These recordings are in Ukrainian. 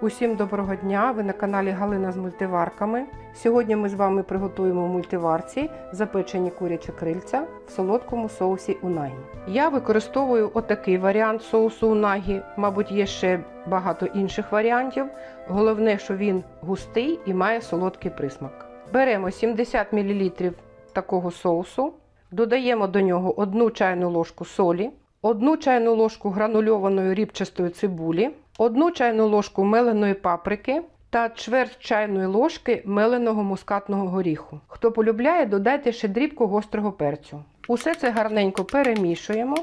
Усім доброго дня! Ви на каналі Галина з мультиварками. Сьогодні ми з вами приготуємо в мультиварці запечені курячі крильця в солодкому соусі унагі. Я використовую отакий варіант соусу унагі. Мабуть, є ще багато інших варіантів. Головне, що він густий і має солодкий присмак. Беремо 70 мл такого соусу, додаємо до нього 1 чайну ложку солі, 1 чайну ложку гранульованої рібчастої цибулі, 1 чайну ложку меленої паприки та чверть чайної ложки меленого мускатного горіху. Хто полюбляє, додайте ще дрібку гострого перцю. Усе це гарненько перемішуємо.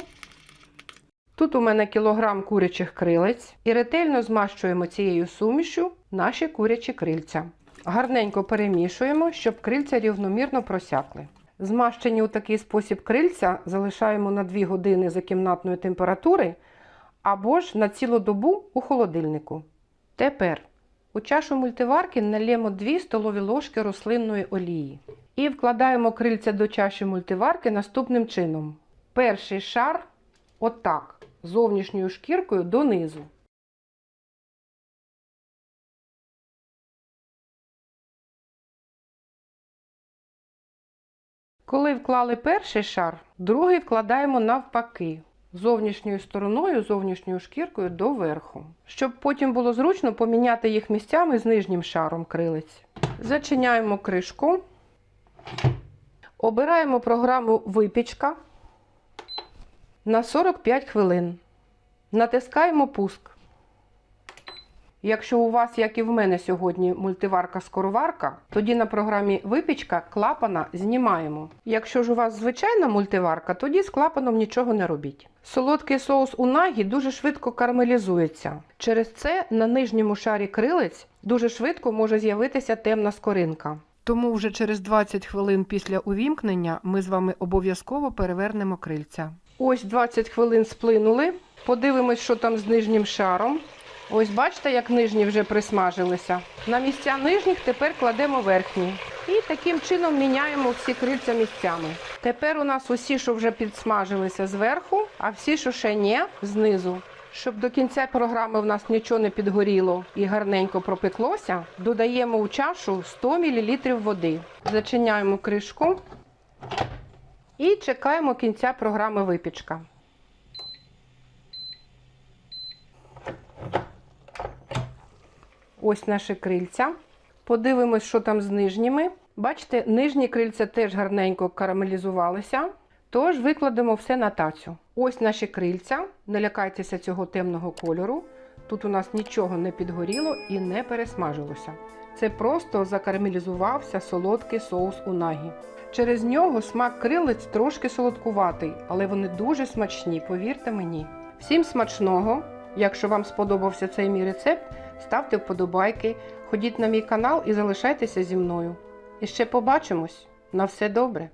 Тут у мене кілограм курячих крилець і ретельно змащуємо цією сумішю наші курячі крильця. Гарненько перемішуємо, щоб крильця рівномірно просякли. Змащені у такий спосіб крильця залишаємо на 2 години за кімнатної температури або ж на цілу добу у холодильнику. Тепер у чашу мультиварки налємо 2 столові ложки рослинної олії і вкладаємо крильця до чаші мультиварки наступним чином. Перший шар отак, зовнішньою шкіркою донизу. Коли вклали перший шар, другий вкладаємо навпаки, зовнішньою стороною, зовнішньою шкіркою доверху, щоб потім було зручно поміняти їх місцями з нижнім шаром крилиць. Зачиняємо кришку, обираємо програму Випічка на 45 хвилин. Натискаємо пуск. Якщо у вас, як і в мене сьогодні, мультиварка-скороварка, тоді на програмі випічка клапана знімаємо. Якщо ж у вас звичайна мультиварка, тоді з клапаном нічого не робіть. Солодкий соус унагі дуже швидко карамелізується. Через це на нижньому шарі крилець дуже швидко може з'явитися темна скоринка. Тому вже через 20 хвилин після увімкнення ми з вами обов'язково перевернемо крильця. Ось 20 хвилин сплинули. Подивимось, що там з нижнім шаром. Ось бачите, як нижні вже присмажилися. На місця нижніх тепер кладемо верхні. І таким чином міняємо всі крильця місцями. Тепер у нас усі, що вже підсмажилися зверху, а всі, що ще ні, знизу. Щоб до кінця програми в нас нічого не підгоріло і гарненько пропеклося, додаємо у чашу 100 мл води. Зачиняємо кришку і чекаємо кінця програми випічка. Ось наші крильця. Подивимось, що там з нижніми. Бачите, нижні крильця теж гарненько карамелізувалися. Тож викладемо все на тацю. Ось наші крильця. Не лякайтеся цього темного кольору. Тут у нас нічого не підгоріло і не пересмажилося. Це просто закарамелізувався солодкий соус унагі. Через нього смак крилець трошки солодкуватий, але вони дуже смачні, повірте мені. Всім смачного! Якщо вам сподобався цей мій рецепт, ставте вподобайки, ходіть на мій канал і залишайтеся зі мною. І ще побачимось. На все добре!